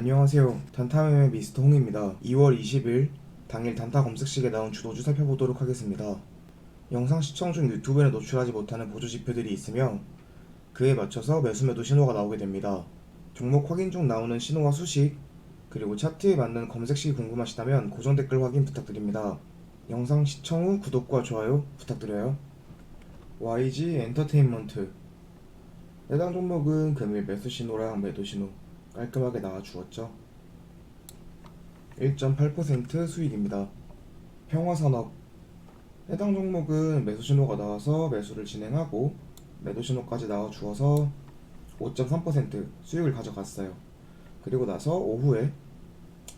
안녕하세요. 단타매매 미스터 홍입니다. 2월 20일 당일 단타 검색식에 나온 주도주 살펴보도록 하겠습니다. 영상 시청 중 유튜브에 노출하지 못하는 보조 지표들이 있으며 그에 맞춰서 매수 매도 신호가 나오게 됩니다. 종목 확인 중 나오는 신호와 수식 그리고 차트에 맞는 검색식이 궁금하시다면 고정 댓글 확인 부탁드립니다. 영상 시청 후 구독과 좋아요 부탁드려요. YG 엔터테인먼트 해당 종목은 금일 매수 신호랑 매도 신호 깔끔하게 나와 주었죠. 1.8% 수익입니다. 평화산업 해당 종목은 매수 신호가 나와서 매수를 진행하고 매도 신호까지 나와 주어서 5.3% 수익을 가져갔어요. 그리고 나서 오후에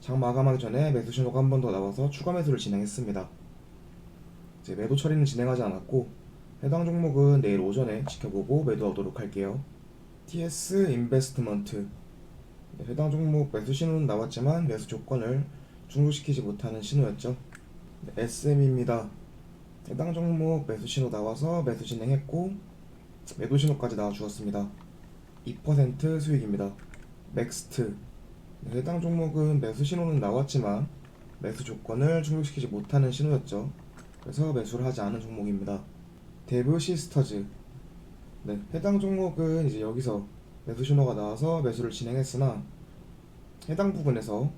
장 마감하기 전에 매수 신호가 한 번 더 나와서 추가 매수를 진행했습니다. 이제 매도 처리는 진행하지 않았고 해당 종목은 내일 오전에 지켜보고 매도하도록 할게요. TS 인베스트먼트 네, 해당 종목 매수 신호는 나왔지만 매수 조건을 충족시키지 못하는 신호였죠. 네, SM입니다. 해당 종목 매수 신호 나와서 매수 진행했고 매도 신호까지 나와 주었습니다. 2% 수익입니다. 넥스트 네, 해당 종목은 매수 신호는 나왔지만 매수 조건을 충족시키지 못하는 신호였죠. 그래서 매수를 하지 않은 종목입니다. 데브 시스터즈 네, 해당 종목은 이제 여기서 매수 신호가 나와서 매수를 진행했으나 해당 부분에서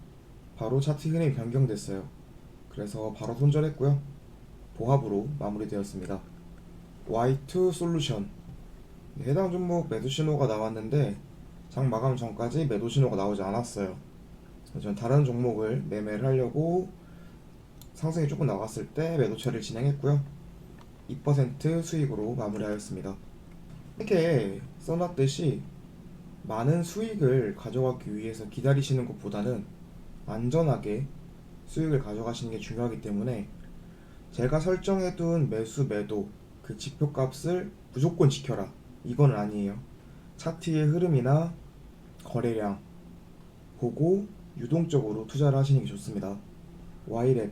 바로 차트 흐름이 변경됐어요. 그래서 바로 손절했고요. 보합으로 마무리되었습니다. Y2 솔루션 네, 해당 종목 매수 신호가 나왔는데 장 마감 전까지 매도 신호가 나오지 않았어요. 저는 다른 종목을 매매를 하려고 상승이 조금 나왔을 때 매도 처리를 진행했고요. 2% 수익으로 마무리하였습니다. 이렇게 써놨듯이 많은 수익을 가져가기 위해서 기다리시는 것보다는 안전하게 수익을 가져가시는 게 중요하기 때문에 제가 설정해둔 매수 매도 그 지표 값을 무조건 지켜라. 이건 아니에요. 차트의 흐름이나 거래량 보고 유동적으로 투자를 하시는 게 좋습니다. Y랩.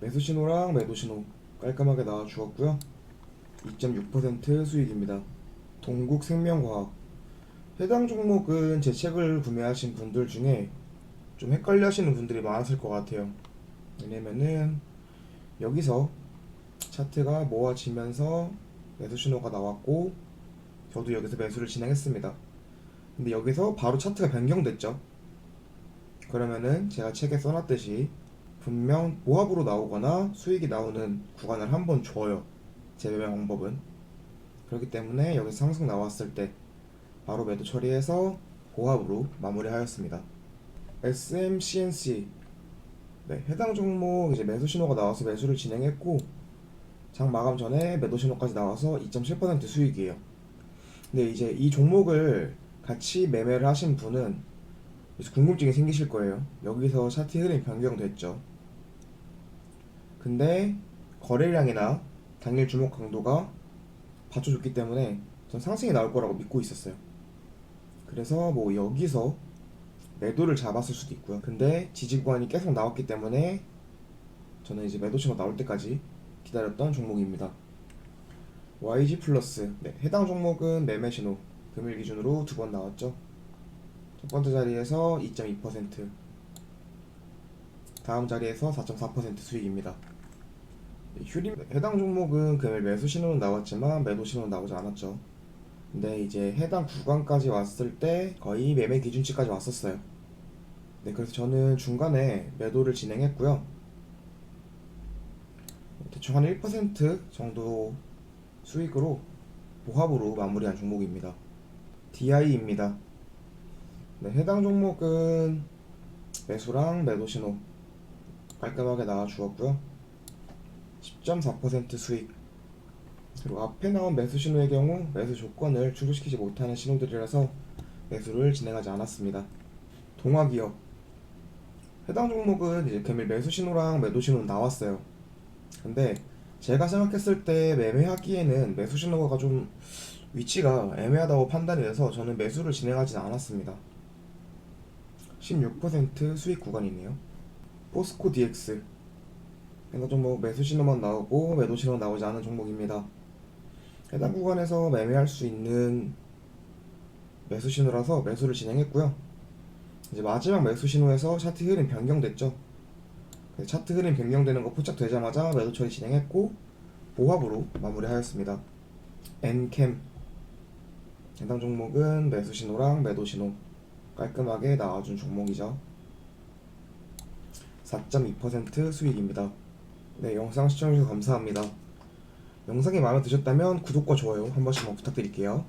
매수 신호랑 매도 신호 깔끔하게 나와 주었고요. 2.6% 수익입니다. 동국생명과학 해당 종목은 제 책을 구매하신 분들 중에 좀 헷갈려 하시는 분들이 많았을 것 같아요. 왜냐면은 여기서 차트가 모아지면서 매수 신호가 나왔고 저도 여기서 매수를 진행했습니다. 근데 여기서 바로 차트가 변경됐죠. 그러면은 제가 책에 써놨듯이 분명 보합으로 나오거나 수익이 나오는 구간을 한번 줘요. 제 매매 방법은. 그렇기 때문에 여기 상승 나왔을 때 바로 매도 처리해서 보합으로 마무리하였습니다. SMCNC 네, 해당 종목 이제 매수 신호가 나와서 매수를 진행했고 장 마감 전에 매도 신호까지 나와서 2.7% 수익이에요. 근데 이제 이 종목을 같이 매매를 하신 분은 궁금증이 생기실 거예요. 여기서 차트 흐름이 변경됐죠. 근데 거래량이나 당일 주목 강도가 받쳐줬기 때문에 전 상승이 나올 거라고 믿고 있었어요. 그래서 뭐 여기서 매도를 잡았을 수도 있고요. 근데 지지 구간이 계속 나왔기 때문에 저는 이제 매도 신호 나올 때까지 기다렸던 종목입니다. YG 플러스 네, 해당 종목은 매매 신호 금일 기준으로 두 번 나왔죠. 첫 번째 자리에서 2.2% 다음 자리에서 4.4% 수익입니다. 네, 휴림 해당 종목은 금일 매수 신호는 나왔지만 매도 신호는 나오지 않았죠. 근데 이제 해당 구간까지 왔을 때 거의 매매 기준치까지 왔었어요. 네, 그래서 저는 중간에 매도를 진행했고요. 대충 한 1% 정도 수익으로 보합으로 마무리한 종목입니다. DI입니다. 네, 해당 종목은 매수랑 매도 신호 깔끔하게 나와 주었고요. 10.4% 수익 그리고 앞에 나온 매수 신호의 경우 매수 조건을 충족시키지 못하는 신호들이라서 매수를 진행하지 않았습니다. 동화기업 해당 종목은 이제 금일 매수 신호랑 매도 신호는 나왔어요. 근데 제가 생각했을 때 매매하기에는 매수 신호가 좀 위치가 애매하다고 판단이 돼서 저는 매수를 진행하지 않았습니다. 16% 수익 구간이네요. 포스코 DX 해당 종목 매수 신호만 나오고 매도 신호 나오지 않은 종목입니다. 해당 구간에서 매매할 수 있는 매수 신호라서 매수를 진행했고요. 이제 마지막 매수 신호에서 차트 흐름 변경됐죠. 그래서 차트 흐름 변경되는 거 포착되자마자 매도 처리 진행했고 보합으로 마무리하였습니다. 엔캠 해당 종목은 매수 신호랑 매도 신호 깔끔하게 나와준 종목이죠. 4.2% 수익입니다. 네, 영상 시청해주셔서 감사합니다. 영상이 마음에 드셨다면 구독과 좋아요 한 번씩만 부탁드릴게요.